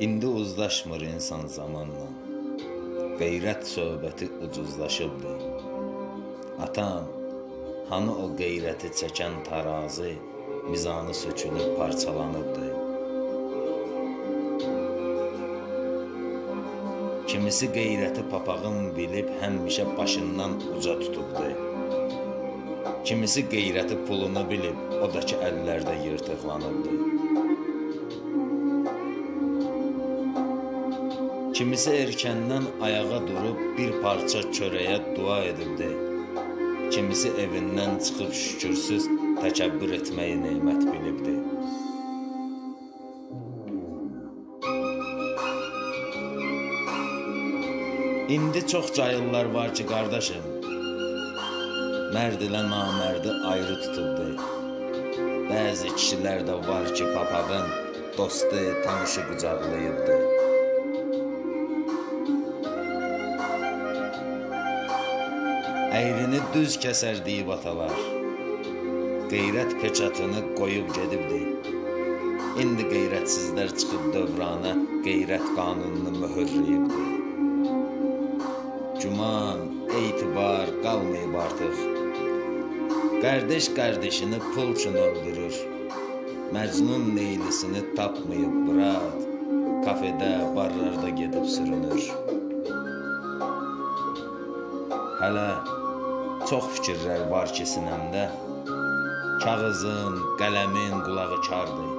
İndi uzlaşmır insan zamanla. Qeyrət söhbəti ucuzlaşıbdı. Atam, hanı o qeyrəti çəkən tarazı, mizanı sökülüb parçalanıbdı. Kimisi qeyrəti papağın bilib həmişə başından uca tutubdu. Kimisi qeyrəti pulunu bilib, o da ki əllərdə yırtıqlanıbdı. Kimisi erkəndən ayağa durub bir parça çörəyə dua edibdi. Kimisi evindən çıxıb şükürsüz təkəbbür etməyi nemət bilibdi. İndi çox cayırlar var ki, qardaşım. Mərd ilə namərdi ayrı tutubdu. Bəzi kişilər də var ki, papağın dostu, tanışı qucaqlayıbdı. Əyrini düz kəsər deyib atalar. Qeyrət peçatını qoyub gedibdi. İndi qeyrətsizlər çıxıb dövrana qeyrət qanununu möhürləyibdi. Güman, etibar qalmayıb artıq. Qardaş qardaşını pul üçün öldürür. Məcnun neylisini tapmayıb bırat. Kafedə, barlarda gedib sürünür. Hələ çox fikirlər var ki sinəmdə. Kağızın, qələmin qulağı kardır.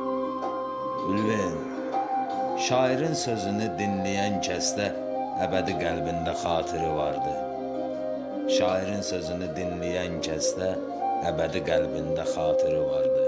Ülvin, şairin sözünü dinləyən kəsdə əbədi qəlbində xatiri vardı. Şairin sözünü dinləyən kəsdə əbədi qəlbində xatırı vardır.